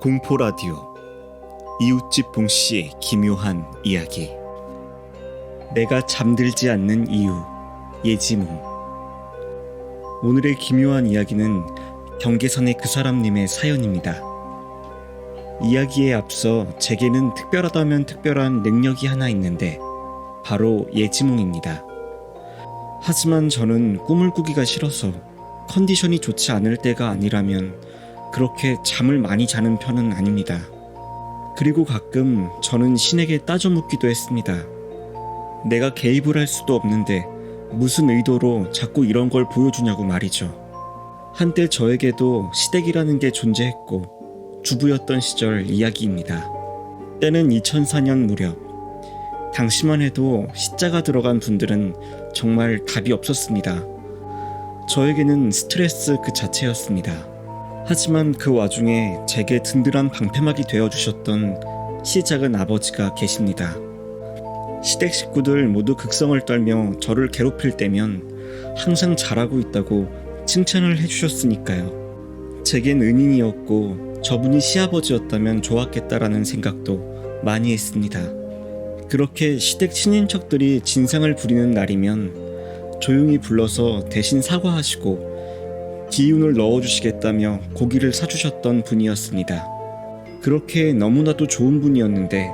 공포 라디오 이웃집 봉씨의 기묘한 이야기 내가 잠들지 않는 이유 예지몽 오늘의 기묘한 이야기는 경계선의 그 사람님의 사연입니다. 이야기에 앞서 제게는 특별하다면 특별한 능력이 하나 있는데 바로 예지몽입니다. 하지만 저는 꿈을 꾸기가 싫어서 컨디션이 좋지 않을 때가 아니라면 그렇게 잠을 많이 자는 편은 아닙니다. 그리고 가끔 저는 신에게 따져 묻기도 했습니다. 내가 개입을 할 수도 없는데 무슨 의도로 자꾸 이런 걸 보여주냐고 말이죠. 한때 저에게도 시댁이라는 게 존재했고 주부였던 시절 이야기입니다. 때는 2004년 무렵. 당시만 해도 시자가 들어간 분들은 정말 답이 없었습니다. 저에게는 스트레스 그 자체였습니다. 하지만 그 와중에 제게 든든한 방패막이 되어주셨던 시 작은 아버지가 계십니다. 시댁 식구들 모두 극성을 떨며 저를 괴롭힐 때면 항상 잘하고 있다고 칭찬을 해주셨으니까요. 제겐 은인이었고 저분이 시아버지였다면 좋았겠다라는 생각도 많이 했습니다. 그렇게 시댁 친인척들이 진상을 부리는 날이면 조용히 불러서 대신 사과하시고 기운을 넣어주시겠다며 고기를 사주셨던 분이었습니다. 그렇게 너무나도 좋은 분이었는데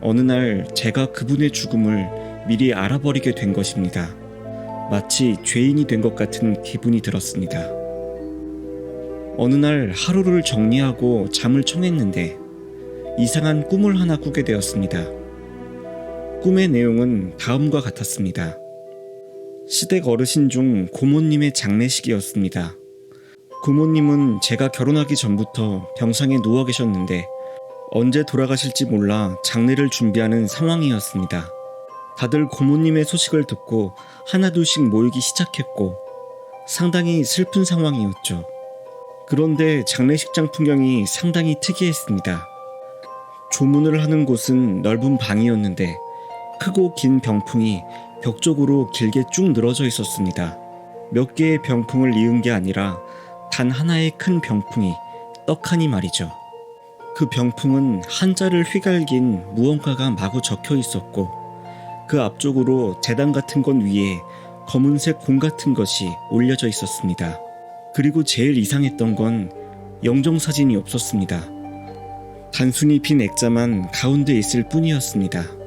어느 날 제가 그분의 죽음을 미리 알아버리게 된 것입니다. 마치 죄인이 된 것 같은 기분이 들었습니다. 어느 날 하루를 정리하고 잠을 청했는데 이상한 꿈을 하나 꾸게 되었습니다. 꿈의 내용은 다음과 같았습니다. 시댁 어르신 중 고모님의 장례식이었습니다. 고모님은 제가 결혼하기 전부터 병상에 누워 계셨는데 언제 돌아가실지 몰라 장례를 준비하는 상황이었습니다. 다들 고모님의 소식을 듣고 하나둘씩 모이기 시작했고 상당히 슬픈 상황이었죠. 그런데 장례식장 풍경이 상당히 특이했습니다. 조문을 하는 곳은 넓은 방이었는데 크고 긴 병풍이 벽 쪽으로 길게 쭉 늘어져 있었습니다. 몇 개의 병풍을 이은 게 아니라 단 하나의 큰 병풍이 떡하니 말이죠. 그 병풍은 한자를 휘갈긴 무언가가 마구 적혀 있었고 그 앞쪽으로 재단 같은 건 위에 검은색 공 같은 것이 올려져 있었습니다. 그리고 제일 이상했던 건 영정 사진이 없었습니다. 단순히 빈 액자만 가운데 있을 뿐이었습니다.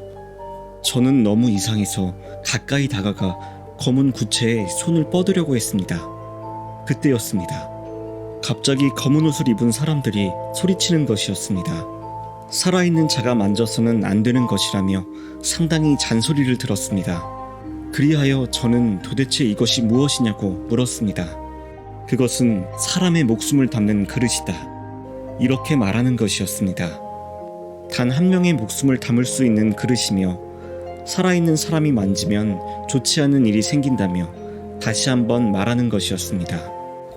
저는 너무 이상해서 가까이 다가가 검은 구체에 손을 뻗으려고 했습니다. 그때였습니다. 갑자기 검은 옷을 입은 사람들이 소리치는 것이었습니다. 살아있는 자가 만져서는 안 되는 것이라며 상당히 잔소리를 들었습니다. 그리하여 저는 도대체 이것이 무엇이냐고 물었습니다. 그것은 사람의 목숨을 담는 그릇이다. 이렇게 말하는 것이었습니다. 단 한 명의 목숨을 담을 수 있는 그릇이며 살아있는 사람이 만지면 좋지 않은 일이 생긴다며 다시 한번 말하는 것이었습니다.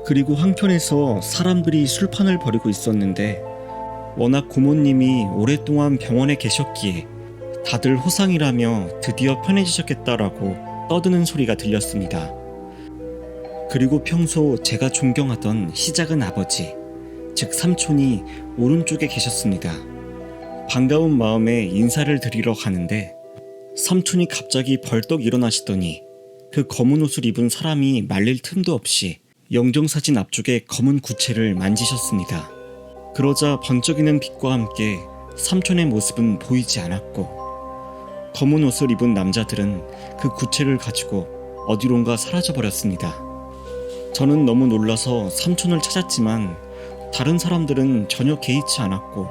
그리고 한편에서 사람들이 술판을 벌이고 있었는데 워낙 고모님이 오랫동안 병원에 계셨기에 다들 호상이라며 드디어 편해지셨겠다라고 떠드는 소리가 들렸습니다. 그리고 평소 제가 존경하던 시작은 아버지, 즉 삼촌이 오른쪽에 계셨습니다. 반가운 마음에 인사를 드리러 가는데 삼촌이 갑자기 벌떡 일어나시더니 그 검은 옷을 입은 사람이 말릴 틈도 없이 영정사진 앞쪽에 검은 구체를 만지셨습니다. 그러자 번쩍이는 빛과 함께 삼촌의 모습은 보이지 않았고 검은 옷을 입은 남자들은 그 구체를 가지고 어디론가 사라져 버렸습니다. 저는 너무 놀라서 삼촌을 찾았지만 다른 사람들은 전혀 개의치 않았고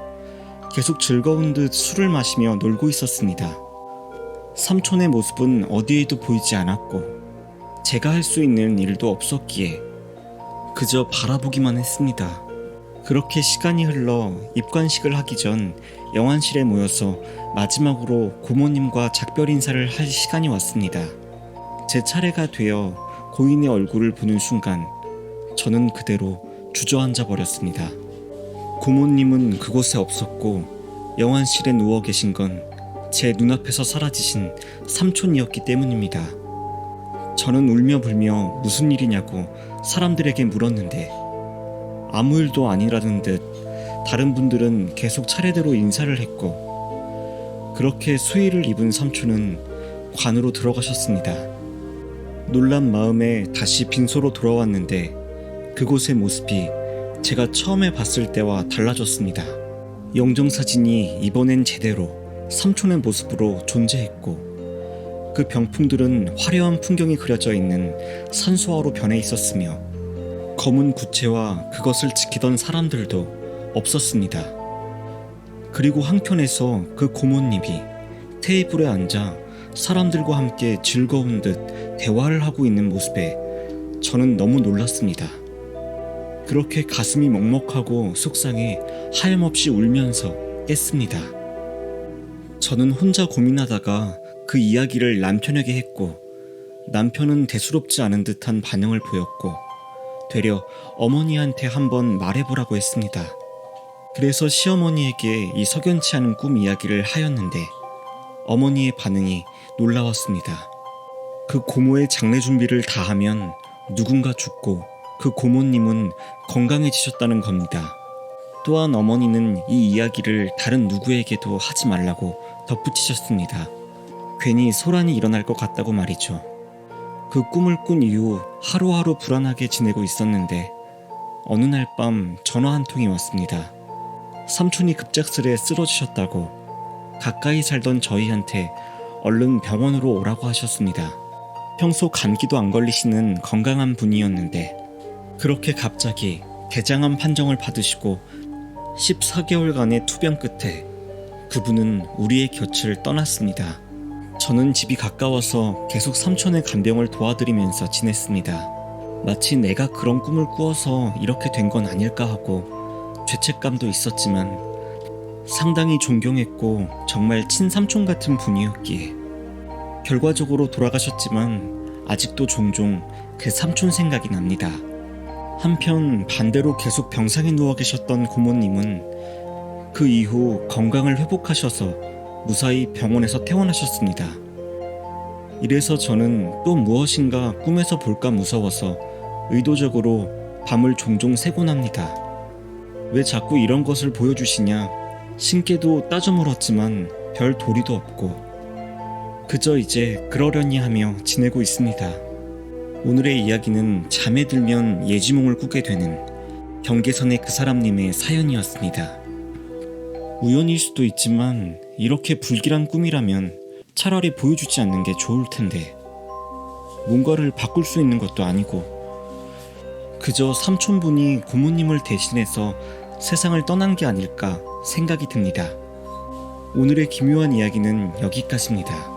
계속 즐거운 듯 술을 마시며 놀고 있었습니다. 삼촌의 모습은 어디에도 보이지 않았고 제가 할 수 있는 일도 없었기에 그저 바라보기만 했습니다. 그렇게 시간이 흘러 입관식을 하기 전 영안실에 모여서 마지막으로 고모님과 작별 인사를 할 시간이 왔습니다. 제 차례가 되어 고인의 얼굴을 보는 순간 저는 그대로 주저앉아 버렸습니다. 고모님은 그곳에 없었고 영안실에 누워 계신 건 제 눈앞에서 사라지신 삼촌이었기 때문입니다. 저는 울며 불며 무슨 일이냐고 사람들에게 물었는데 아무 일도 아니라는 듯 다른 분들은 계속 차례대로 인사를 했고 그렇게 수의를 입은 삼촌은 관으로 들어가셨습니다. 놀란 마음에 다시 빈소로 돌아왔는데 그곳의 모습이 제가 처음에 봤을 때와 달라졌습니다. 영정 사진이 이번엔 제대로 삼촌의 모습으로 존재했고 그 병풍들은 화려한 풍경이 그려져 있는 산수화로 변해 있었으며 검은 구체와 그것을 지키던 사람들도 없었습니다. 그리고 한켠에서 그 고모님이 테이블에 앉아 사람들과 함께 즐거운 듯 대화를 하고 있는 모습에 저는 너무 놀랐습니다. 그렇게 가슴이 먹먹하고 속상해 하염없이 울면서 깼습니다. 저는 혼자 고민하다가 그 이야기를 남편에게 했고 남편은 대수롭지 않은 듯한 반응을 보였고 되려 어머니한테 한번 말해보라고 했습니다. 그래서 시어머니에게 이 석연치 않은 꿈 이야기를 하였는데 어머니의 반응이 놀라웠습니다. 그 고모의 장례 준비를 다 하면 누군가 죽고 그 고모님은 건강해지셨다는 겁니다. 또한 어머니는 이 이야기를 다른 누구에게도 하지 말라고 덧붙이셨습니다. 괜히 소란이 일어날 것 같다고 말이죠. 그 꿈을 꾼 이후 하루하루 불안하게 지내고 있었는데 어느 날 밤 전화 한 통이 왔습니다. 삼촌이 급작스레 쓰러지셨다고 가까이 살던 저희한테 얼른 병원으로 오라고 하셨습니다. 평소 감기도 안 걸리시는 건강한 분이었는데 그렇게 갑자기 대장암 판정을 받으시고 14개월간의 투병 끝에 그분은 우리의 곁을 떠났습니다. 저는 집이 가까워서 계속 삼촌의 간병을 도와드리면서 지냈습니다. 마치 내가 그런 꿈을 꾸어서 이렇게 된 건 아닐까 하고 죄책감도 있었지만 상당히 존경했고 정말 친삼촌 같은 분이었기에 결과적으로 돌아가셨지만 아직도 종종 그 삼촌 생각이 납니다. 한편 반대로 계속 병상에 누워 계셨던 고모님은 그 이후 건강을 회복하셔서 무사히 병원에서 퇴원하셨습니다. 이래서 저는 또 무엇인가 꿈에서 볼까 무서워서 의도적으로 밤을 종종 새곤 합니다. 왜 자꾸 이런 것을 보여주시냐? 신께도 따져 물었지만 별 도리도 없고 그저 이제 그러려니 하며 지내고 있습니다. 오늘의 이야기는 잠에 들면 예지몽을 꾸게 되는 경계선의 그 사람님의 사연이었습니다. 우연일 수도 있지만 이렇게 불길한 꿈이라면 차라리 보여주지 않는 게 좋을 텐데 뭔가를 바꿀 수 있는 것도 아니고 그저 삼촌분이 고모님을 대신해서 세상을 떠난 게 아닐까 생각이 듭니다. 오늘의 기묘한 이야기는 여기까지입니다.